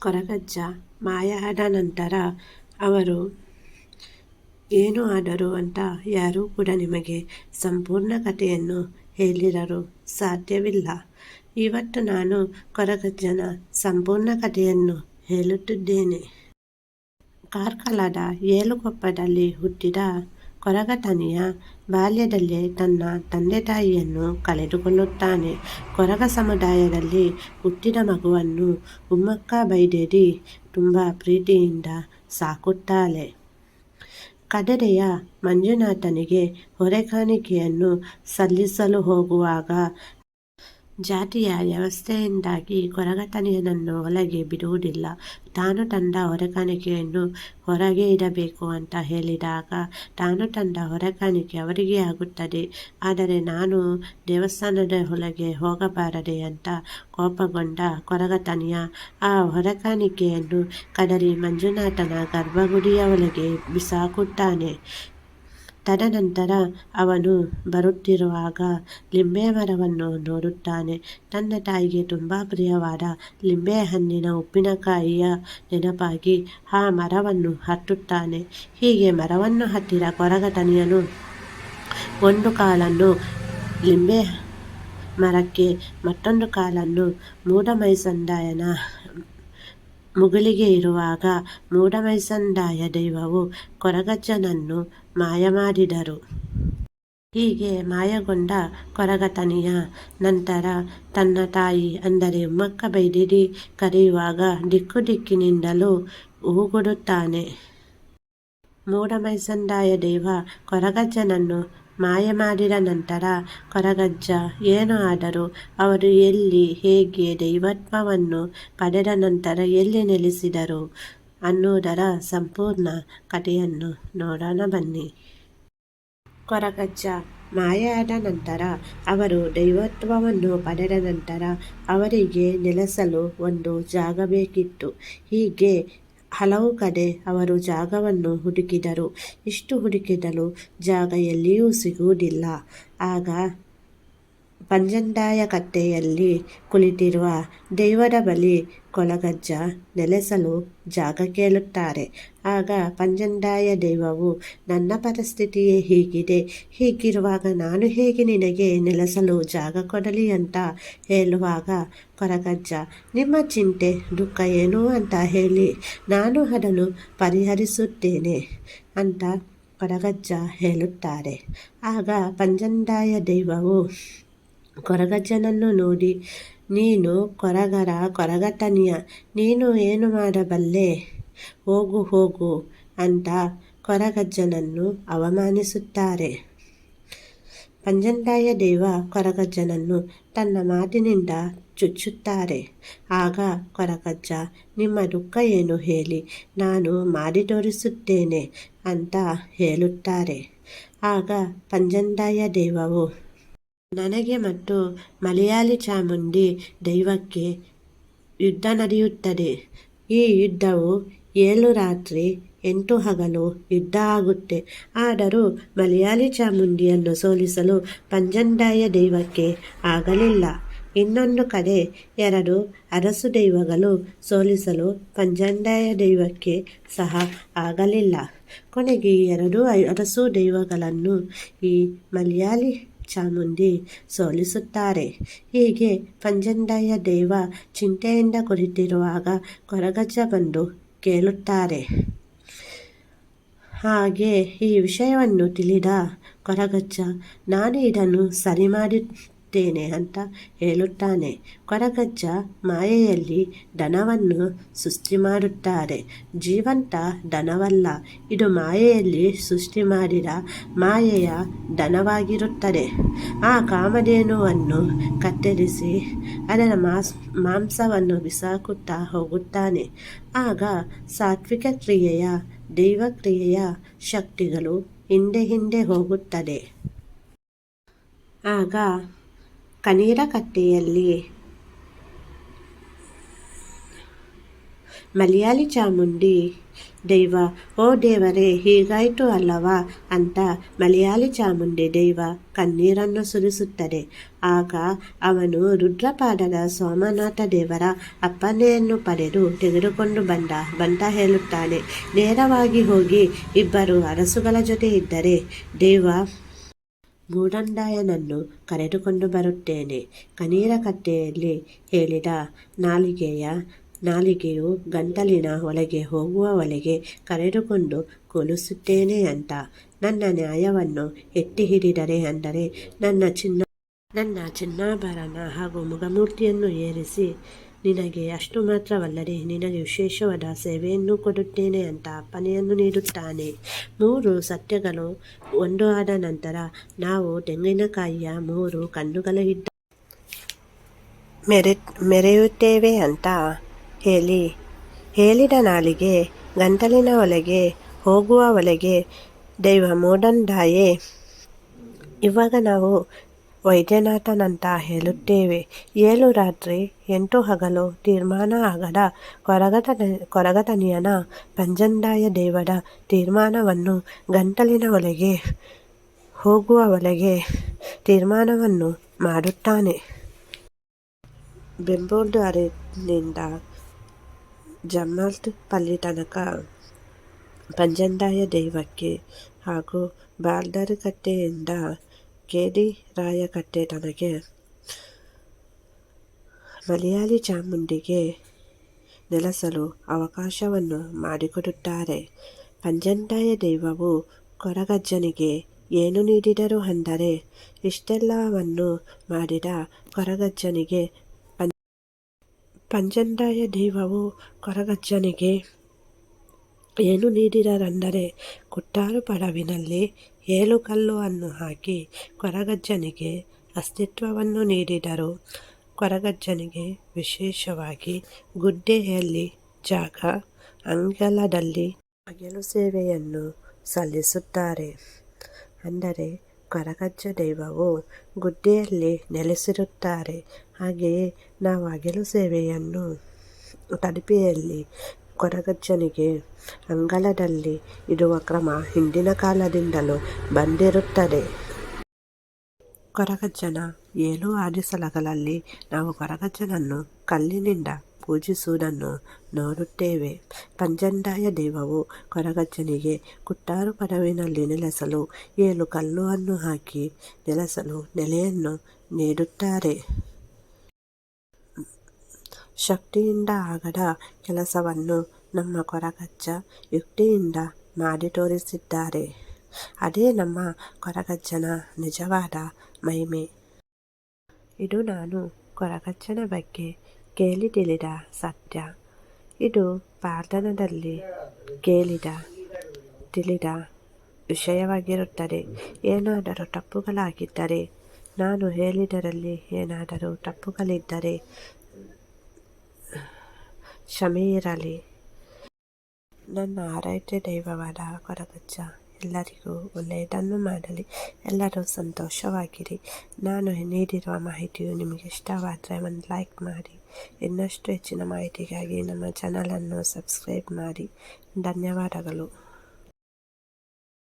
ಕೊರಗಜ್ಜ ಮಾಯ ಆದ ನಂತರ ಅವರು, ಏನು ಆದರು ಅಂತ ಯಾರೂ ಕೂಡ ನಿಮಗೆ ಸಂಪೂರ್ಣ ಕಥೆಯನ್ನು ಹೇಳಿರಲು ಸಾಧ್ಯವಿಲ್ಲ. ಇವತ್ತು ನಾನು ಕೊರಗಜ್ಜನ ಸಂಪೂರ್ಣ ಕಥೆಯನ್ನು ಹೇಳುತ್ತಿದ್ದೇನೆ. ಕಾರ್ಕಲದ ಏಳುಕೊಪ್ಪದಲ್ಲಿ ಹುಟ್ಟಿದ ಕೊರಗತನಿಯ ಬಾಲ್ಯದಲ್ಲೇ ತನ್ನ ತಂದೆ ತಾಯಿಯನ್ನು ಕಳೆದುಕೊಳ್ಳುತ್ತಾನೆ. ಕೊರಗ ಸಮುದಾಯದಲ್ಲಿ ಹುಟ್ಟಿದ ಮಗುವನ್ನು ಉಮ್ಮಕ್ಕ ಬೈದೇರಿ ತುಂಬ ಪ್ರೀತಿಯಿಂದ ಸಾಕುತ್ತಾಳೆ. ಕದರೆಯ ಮಂಜುನಾಥನಿಗೆ ಹೊರೆಕಾಣಿಕೆಯನ್ನು ಸಲ್ಲಿಸಲು ಹೋಗುವಾಗ ಜಾತಿಯ ವ್ಯವಸ್ಥೆಯಿಂದಾಗಿ ಕೊರಗತನಿಯನನ್ನು ಒಳಗೆ ಬಿಡುವುದಿಲ್ಲ. ತಾನು ತಂದ ಹೊರಕಾಣಿಕೆಯನ್ನು ಹೊರಗೆ ಇಡಬೇಕು ಅಂತ ಹೇಳಿದಾಗ ತಾನು ತಂದ ಹೊರಕಾಣಿಕೆ ಅವರಿಗೆ ಆಗುತ್ತದೆ. ಆದರೆ ನಾನು ದೇವಸ್ಥಾನದ ಒಳಗೆ ಹೋಗಬಾರದೆ ಅಂತ ಕೋಪಗೊಂಡ ಕೊರಗತನಿಯ ಆ ಹೊರಕಾಣಿಕೆಯನ್ನು ಕದರಿ ಮಂಜುನಾಥನ ಗರ್ಭಗುಡಿಯ ಒಳಗೆ ಬಿಸಾಕುತ್ತಾನೆ. ತದನಂತರ ಅವನು ಬರುತ್ತಿರುವಾಗ ಲಿಂಬೆ ಮರವನ್ನು ನೋಡುತ್ತಾನೆ. ತನ್ನ ತಾಯಿಗೆ ತುಂಬ ಪ್ರಿಯವಾದ ಲಿಂಬೆಹಣ್ಣಿನ ಉಪ್ಪಿನಕಾಯಿಯ ನೆನಪಾಗಿ ಆ ಮರವನ್ನು ಹತ್ತುತ್ತಾನೆ. ಹೀಗೆ ಮರವನ್ನು ಹತ್ತಿದ ಕೊರಗತನಿಯನು ಒಂದು ಕಾಲನ್ನು ಲಿಂಬೆ ಮರಕ್ಕೆ, ಮತ್ತೊಂದು ಕಾಲನ್ನು ಮೂಢಮೈಸಂದಾಯನ ಮುಗಿಲಿಗೆ ಇರುವಾಗ ಮೂಢಮೈಸಂದಾಯ ದೈವವು ಕೊರಗಜ್ಜನನ್ನು ಮಾಯ ಮಾಡಿದರು ಹೀಗೆ ಮಾಯಗೊಂಡ ಕೊರಗತನಿಯ ನಂತರ ತನ್ನ ತಾಯಿ ಅಂದರೆ ಉಮ್ಮಕ್ಕ ಬೈದಿರಿ ಕರೆಯುವಾಗ ದಿಕ್ಕು ದಿಕ್ಕಿನಿಂದಲೂ ಊಗುಡುತ್ತಾನೆ. ಮೂಢಮೈಸಂದಾಯ ದೈವ ಕೊರಗಜ್ಜನನ್ನು ಮಾಯ ಮಾಡಿದ ನಂತರ ಕೊರಗಜ್ಜ, ಏನು ಆದರೂ ಅವರು ಎಲ್ಲಿ, ಹೇಗೆ ದೈವತ್ವವನ್ನು ಪಡೆದ ನಂತರ ಎಲ್ಲಿ ನೆಲೆಸಿದರು? ಅನ್ನುವುದರ ಸಂಪೂರ್ಣ ಕಥೆಯನ್ನು ನೋಡೋಣ ಬನ್ನಿ. ಕೊರಗಜ್ಜ ಮಾಯಾದ ನಂತರ ಅವರು ದೈವತ್ವವನ್ನು ಪಡೆದ ನಂತರ ಅವರಿಗೆ ನೆಲೆಸಲು ಒಂದು ಜಾಗ ಬೇಕಿತ್ತು ಹೀಗೆ ಹಲವು ಕಡೆ ಅವರು ಜಾಗವನ್ನು ಹುಡುಕಿದರು. ಇಷ್ಟು ಹುಡುಕಿದಲು ಜಾಗ ಎಲ್ಲಿಯೂ ಸಿಗುವುದಿಲ್ಲ. ಆಗ ಪಂಜಂದಾಯ ಕಟ್ಟೆಯಲ್ಲಿ ಕುಳಿತಿರುವ ದೈವರ ಬಳಿ ಕೊಳಗಜ್ಜ ನೆಲೆಸಲು ಜಾಗ ಕೇಳುತ್ತಾರೆ. ಆಗ ಪಂಜಂದಾಯ ದೈವವು, ನನ್ನ ಪರಿಸ್ಥಿತಿಯೇ ಹೀಗಿದೆ. ಹೀಗಿರುವಾಗ ನಾನು ಹೇಗೆ ನಿನಗೆ ನೆಲೆಸಲು ಜಾಗ ಕೊಡಲಿ ಅಂತ ಹೇಳುವಾಗ ಕೊರಗಜ್ಜ ನಿಮ್ಮ ಚಿಂತೆ, ದುಃಖ ಏನು ಅಂತ ಹೇಳಿ, ನಾನು ಅದನ್ನು ಪರಿಹರಿಸುತ್ತೇನೆ ಅಂತ ಕೊರಗಜ್ಜ ಹೇಳುತ್ತಾರೆ. ಆಗ ಪಂಜಂದಾಯ ದೈವವು ಕೊರಗಜ್ಜನನ್ನು ನೋಡಿ, ನೀನು ಕೊರಗರ ಕೊರಗತನಿಯ, ನೀನು ಏನು ಮಾಡಬಲ್ಲೆ? ಹೋಗು ಹೋಗು ಅಂತ ಕೊರಗಜ್ಜನನ್ನು ಅವಮಾನಿಸುತ್ತಾರೆ. ಪಂಜಂದಾಯ ದೇವ ಕೊರಗಜ್ಜನನ್ನು ತನ್ನ ಮಾತಿನಿಂದ ಚುಚ್ಚುತ್ತಾರೆ. ಆಗ ಕೊರಗಜ್ಜ, ನಿಮ್ಮ ದುಃಖ ಏನು ಹೇಳಿ? ನಾನು ಮಾಡಿ ತೋರಿಸುತ್ತೇನೆ ಅಂತ ಹೇಳುತ್ತಾರೆ. ಆಗ ಪಂಜಂದಾಯ ದೇವವು ನನಗೆ ಮತ್ತು ಮಲಯಾಳಿ ಚಾಮುಂಡಿ ದೈವಕ್ಕೆ ಯುದ್ಧ ನಡೆಯುತ್ತದೆ. ಈ ಯುದ್ಧವು ಏಳು ರಾತ್ರಿ ಎಂಟು ಹಗಲು ಯುದ್ಧ ಆಗುತ್ತೆ. ಆದರೂ ಮಲಯಾಳಿ ಚಾಮುಂಡಿಯನ್ನು ಸೋಲಿಸಲು ಪಂಜಂಡಾಯ ದೈವಕ್ಕೆ ಆಗಲಿಲ್ಲ. ಇನ್ನೊಂದು ಕಡೆ ಎರಡು ಅರಸು ದೈವಗಳು ಸೋಲಿಸಲು ಪಂಜಂಡಾಯ ದೈವಕ್ಕೆ ಸಹ ಆಗಲಿಲ್ಲ. ಕೊನೆಗೆ ಎರಡೂ ಅರಸು ದೈವಗಳನ್ನು ಈ ಮಲಯಾಳಿ ಚಾಮುಂಡಿ ಸೋಲಿಸುತ್ತಾರೆ. ಹೀಗೆ ಪಂಜಂಡಯ್ಯ ದೇವ ಚಿಂತೆಯಿಂದ ಕುಳಿತಿರುವಾಗ ಕೊರಗಜ್ಜ ಬಂದು ಕೇಳುತ್ತಾರೆ. ಹಾಗೆ ಈ ವಿಷಯವನ್ನು ತಿಳಿದ ಕೊರಗಜ್ಜ, ನಾನು ಇದನ್ನು ಸರಿ ಮಾಡಿ ಅಂತ ಹೇಳುತ್ತಾನೆ. ಕೊರಗಜ್ಜ ಮಾಯೆಯಲ್ಲಿ ದನವನ್ನು ಸೃಷ್ಟಿ ಮಾಡುತ್ತಾರೆ ಜೀವಂತ ದನವಲ್ಲ, ಇದು ಮಾಯೆಯಲ್ಲಿ ಸೃಷ್ಟಿ ಮಾಡಿದ ಮಾಯೆಯ ದನವಾಗಿರುತ್ತದೆ. ಆ ಕಾಮಧೇನುವನ್ನು ಕತ್ತರಿಸಿ ಅದರ ಮಾಸ್, ಮಾಂಸವನ್ನು ಬಿಸಾಕುತ್ತಾ ಹೋಗುತ್ತಾನೆ. ಆಗ ಸಾತ್ವಿಕ ಕ್ರಿಯೆಯ, ದೈವಕ್ರಿಯೆಯ ಶಕ್ತಿಗಳು ಹಿಂದೆ ಹಿಂದೆ ಹೋಗುತ್ತದೆ. ಆಗ ಕಟ್ಟೆಯಲ್ಲಿ ಮಲಯಾಳಿ ಚಾಮುಂಡಿ, ದೈವ, ಓ ದೇವರೇ, ಹೀಗಾಯಿತು ಅಲ್ಲವಾ? ಅಂತ ಮಲಯಾಳಿ ಚಾಮುಂಡಿ ದೈವ ಕಣ್ಣೀರನ್ನು ಸುರಿಸುತ್ತದೆ. ಆಗ ಅವನು ರುದ್ರಪಾದದ ಸೋಮನಾಥ ದೇವರ ಅಪ್ಪನೆಯನ್ನು ಪಡೆದು ತೆಗೆದುಕೊಂಡು ಬಂದ ಬಂತ ಹೇಳುತ್ತಾನೆ, ನೇರವಾಗಿ ಹೋಗಿ ಇಬ್ಬರು ಅರಸುಗಳ ಜೊತೆ ಇದ್ದರೆ, ದೇವ ಮೂಡಂದಾಯನನ್ನು ಕರೆದುಕೊಂಡು ಬರುತ್ತೇನೆ. ಕನೀರ ಕಟ್ಟೆಯಲ್ಲಿ ಹೇಳಿದ ನಾಲಿಗೆಯ ನಾಲಿಗೆಯು ಗಂಟಲಿನ ಒಳಗೆ ಹೋಗುವ ಒಳಗೆ ಕರೆದುಕೊಂಡು ಕೊಲಿಸುತ್ತೇನೆ ಅಂತ. ನನ್ನ ನ್ಯಾಯವನ್ನು ಎತ್ತಿ ಹಿಡಿದರೆ ಅಂದರೆ ನನ್ನ ಚಿನ್ನ, ನನ್ನ ಚಿನ್ನಾಭರಣ ಹಾಗೂ ಮುಗಮೂರ್ತಿಯನ್ನು ಏರಿಸಿ ನಿನಗೆ ಅಷ್ಟು ಮಾತ್ರವಲ್ಲದೆ ನಿನಗೆ ವಿಶೇಷವಾದ ಸೇವೆಯನ್ನು ಕೊಡುತ್ತೇನೆ ಅಂತ ಅಪ್ಪನೆಯನ್ನು ನೀಡುತ್ತಾನೆ. ಮೂರು ಸತ್ಯಗಳು. ಒಂದು ಆದ ನಂತರ ನಾವು ತೆಂಗಿನಕಾಯಿಯ ಮೂರು ಕಣ್ಣುಗಳು ಇದ್ದ ಮೆರೆ ಮೆರೆಯುತ್ತೇವೆ ಅಂತ ಹೇಳಿ, ಹೇಳಿದ ನಾಲಿಗೆ ಗಂಟಲಿನ ಒಳಗೆ ಹೋಗುವ ಒಳಗೆ ದೈವ ಮೂಡಂದಾಯೇ. ಇವಾಗ ನಾವು ವೈದ್ಯನಾಥನಂತ ಹೇಳುತ್ತೇವೆ. ಏಳು ರಾತ್ರಿ ಎಂಟು ಹಗಲು ತೀರ್ಮಾನ ಆಗದ. ಕೊರಗತ ಕೊರಗತನಿಯನ ಪಂಜಂದಾಯ ದೇವರ ತೀರ್ಮಾನವನ್ನು ಗಂಟಲಿನ ಒಳಗೆ, ಹೋಗುವ ಒಳಗೆ ತೀರ್ಮಾನವನ್ನು ಮಾಡುತ್ತಾನೆ. ಬೆಂಬೂರ್ದಾರಿನಿಂದ ಜಮ್ಮಲ್ತ್ ಪಲ್ಲಿ ತನಕ ಪಂಜಂದಾಯ ದೈವಕ್ಕೆ ಹಾಗೂ ಬಾಲ್ದರಕಟ್ಟೆಯಿಂದ ಕೇಡಿ ರಾಯಕಟ್ಟೆ ತನಗೆ ಮಲಯಾಳಿ ಚಾಮುಂಡಿಗೆ ನೆಲೆಸಲು ಅವಕಾಶವನ್ನು ಮಾಡಿಕೊಡುತ್ತಾರೆ ಪಂಜಂದಾಯ ದೈವವು ಕೊರಗಜ್ಜನಿಗೆ ಏನು ನೀಡಿದರು ಅಂದರೆ ಇಷ್ಟೆಲ್ಲವನ್ನು ಮಾಡಿದ ಕೊರಗಜ್ಜನಿಗೆ ಪಂಜಂದಾಯ ದೈವವು ಕೊರಗಜ್ಜನಿಗೆ ಏನು ನೀಡಿದರೆಂದರೆ ಕುಟ್ಟಾರು ಪಡವಿನಲ್ಲಿ ಏಳು ಕಲ್ಲು ಅನ್ನು ಹಾಕಿ ಕೊರಗಜ್ಜನಿಗೆ ಅಸ್ತಿತ್ವವನ್ನು ನೀಡಿದರು. ಕೊರಗಜ್ಜನಿಗೆ ವಿಶೇಷವಾಗಿ ಗುಡ್ಡೆಯಲ್ಲಿ ಜಾಗ, ಅಂಗಳದಲ್ಲಿ ಹಗಲು ಸೇವೆಯನ್ನು ಸಲ್ಲಿಸುತ್ತಾರೆ. ಅಂದರೆ ಕೊರಗಜ್ಜ ದೈವವು ಗುಡ್ಡೆಯಲ್ಲಿ ನೆಲೆಸಿರುತ್ತಾರೆ. ಹಾಗೆಯೇ ನಾವು ಹಗಲು ಸೇವೆಯನ್ನು ತಡಿಪೆಯಲ್ಲಿ ಕೊರಗಜ್ಜನಿಗೆ ಅಂಗಳದಲ್ಲಿ ಇಡುವ ಕ್ರಮ ಹಿಂದಿನ ಕಾಲದಿಂದಲೂ ಬಂದಿರುತ್ತದೆ. ಕೊರಗಜ್ಜನ ಏಳು ಆದಿಸಲಗಳಲ್ಲಿ ನಾವು ಕೊರಗಜ್ಜನನ್ನು ಕಲ್ಲಿನಿಂದ ಪೂಜಿಸುವುದನ್ನು ನೋಡುತ್ತೇವೆ. ಪಂಜಂದಾಯ ದೇವವು ಕೊರಗಜ್ಜನಿಗೆ ಕುಟ್ಟಾರು ಪಡವಿನಲ್ಲಿ ನೆಲೆಸಲು ಏಳು ಕಲ್ಲುವನ್ನು ಹಾಕಿ ನೆಲೆಸಲು ನೆಲೆಯನ್ನು ನೀಡುತ್ತಾರೆ. ಶಕ್ತಿಯಿಂದ ಆಗದ ಕೆಲಸವನ್ನು ನಮ್ಮ ಕೊರಗಜ್ಜ ಯುಕ್ತಿಯಿಂದ ಮಾಡಿ ತೋರಿಸಿದ್ದಾರೆ. ಅದೇ ನಮ್ಮ ಕೊರಗಜ್ಜನ ನಿಜವಾದ ಮಹಿಮೆ. ಇದು ನಾನು ಕೊರಗಜ್ಜನ ಬಗ್ಗೆ ಕೇಳಿ ತಿಳಿದ ಸತ್ಯ. ಇದು ಪಾರ್ಥನದಲ್ಲಿ ಕೇಳಿದ, ತಿಳಿದ ವಿಷಯವಾಗಿರುತ್ತದೆ. ಏನಾದರೂ ತಪ್ಪುಗಳಾಗಿದ್ದರೆ, ನಾನು ಹೇಳಿದರಲ್ಲಿ ಏನಾದರೂ ತಪ್ಪುಗಳಿದ್ದರೆ ಕ್ಷಮೆ ಇರಲಿ ನನ್ನ ಆರಾಧ್ಯ ದೈವವಾದ ಕೊರಗಜ್ಜ, ಎಲ್ಲರಿಗೂ ಒಳ್ಳೆಯದನ್ನು ಮಾಡಲಿ, ಎಲ್ಲರೂ ಸಂತೋಷವಾಗಿರಿ. ನಾನು ನೀಡಿರುವ ಮಾಹಿತಿಯು ನಿಮಗೆ ಇಷ್ಟವಾದರೆ ಒಂದು ಲೈಕ್ ಮಾಡಿ, ಇನ್ನಷ್ಟು ಹೆಚ್ಚಿನ ಮಾಹಿತಿಗಾಗಿ ನಮ್ಮ ಚಾನಲನ್ನು ಸಬ್ಸ್ಕ್ರೈಬ್ ಮಾಡಿ. ಧನ್ಯವಾದಗಳು.